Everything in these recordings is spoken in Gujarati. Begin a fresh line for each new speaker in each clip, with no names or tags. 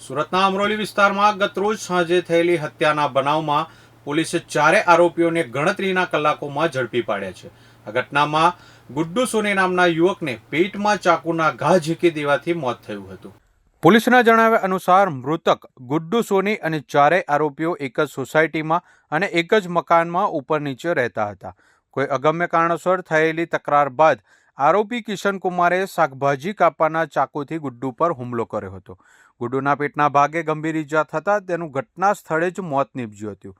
સુરતના અમરોલી વિસ્તારમાં ગતરોજ સાંજે થયેલી હત્યાના બનાવમાં પોલીસે ચારે આરોપીઓને ગણતરીના કલાકોમાં ઝડપી પાડ્યા છે. આ ઘટનામાં ગુડ્ડુ સોની નામના યુવકને પેટમાં ચાકુના ઘા ઝીકી દેવાથી મોત થયું હતું. પોલીસના જણાવ્યા અનુસાર મૃતક ગુડ્ડુ સોની અને ચારેય આરોપીઓ એક જ સોસાયટીમાં અને એક જ મકાનમાં ઉપર નીચે રહેતા હતા. કોઈ અગમ્ય કારણોસર થયેલી તકરાર બાદ આરોપી કિશન કુમારે શાકભાજી કાપવાના ચાકુથી ગુડ્ડુ પર હુમલો કર્યો હતો. ગુડ્ડુના પેટના ભાગે ગંભીર ઈજા થતાં તેનું ઘટના સ્થળે જ મોત નીપજ્યું હતું.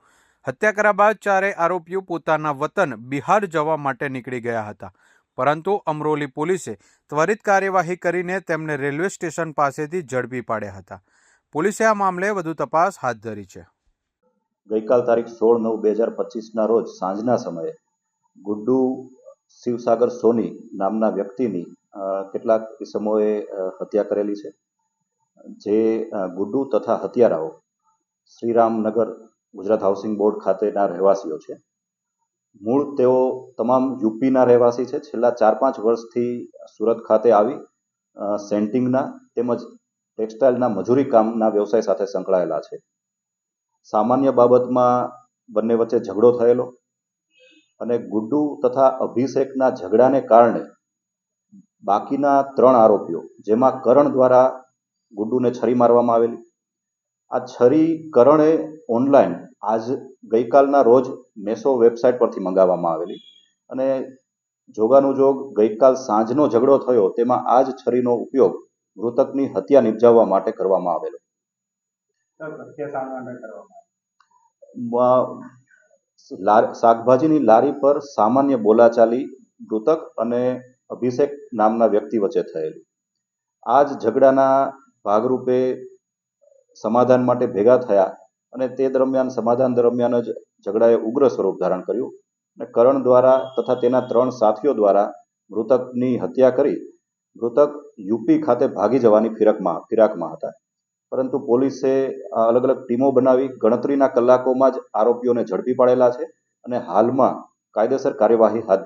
હત્યા કર્યા બાદ ચારેય આરોપીઓ પોતાના વતન બિહાર જવા માટે નીકળી ગયા હતા. પરંતુ અમરોલી પોલીસે ત્વરિત કાર્યવાહી કરીને તેમને રેલવે સ્ટેશન પાસેથી ઝડપી પાડ્યા હતા. પોલીસે આ મામલે વધુ તપાસ હાથ ધરી છે.
ગઈકાલ તારીખ સોળ નવ બે હજાર પચીસના રોજ સાંજના સમયે ગુડ્ડુ શિવસાગર સોની નામના વ્યક્તિની કેટલાક ઇસમોએ હત્યા કરેલી છે. જે ગુડ્ડુ તથા હત્યારાઓ શ્રીરામનગર ગુજરાત હાઉસિંગ બોર્ડ ખાતેના રહેવાસીઓ છે. મૂળ તેઓ તમામ યુપીના રહેવાસી છે. છેલ્લા ચાર પાંચ વર્ષથી સુરત ખાતે આવી સેન્ટિંગના તેમજ ટેક્સટાઇલના મજૂરી કામના વ્યવસાય સાથે સંકળાયેલા છે. સામાન્ય બાબતમાં બંને વચ્ચે ઝઘડો થયેલો અને ગુડ્ડુ તથા અભિષેકના ઝઘડાને કારણે બાકીના ત્રણ આરોપીઓ જેમાં કરણ દ્વારા ગુડ્ડુને છરી મારવામાં આવેલી. આ છરી કરણે ઓનલાઈન આજ ગઈકાલના રોજ મેસો વેબસાઇટ પરથી મંગાવવામાં આવેલી અને જોગાનું જોગ ગઈકાલ સાંજનો ઝઘડો થયો તેમાં આ જ છરીનો ઉપયોગ મૃતકની હત્યા નિપજાવવા માટે કરવામાં આવેલો. શાકભાજીની લારી પર સામાન્ય બોલાચાલી, મૃતક અને અભિષેક નામના વ્યક્તિ વચ્ચે થયેલી. આ જ ઝઘડાના ભાગરૂપે સમાધાન માટે ભેગા થયા અને તે દરમિયાન, સમાધાન દરમિયાન જ ઝઘડાએ ઉગ્ર સ્વરૂપ ધારણ કર્યું અને કરણ દ્વારા તથા તેના ત્રણ સાથીઓ દ્વારા મૃતકની હત્યા કરી મૃતક યુપી ખાતે ભાગી જવાની ફિરકમાં, ફિરાકમાં હતા. પરંતુ પોલીસે અલગ અલગ ટીમો બનાવી ગણતરીના કલાકોમાં જ આરોપીઓને ઝડપી પાડેલા છે અને હાલમાં કાયદેસર કાર્યવાહી હાથ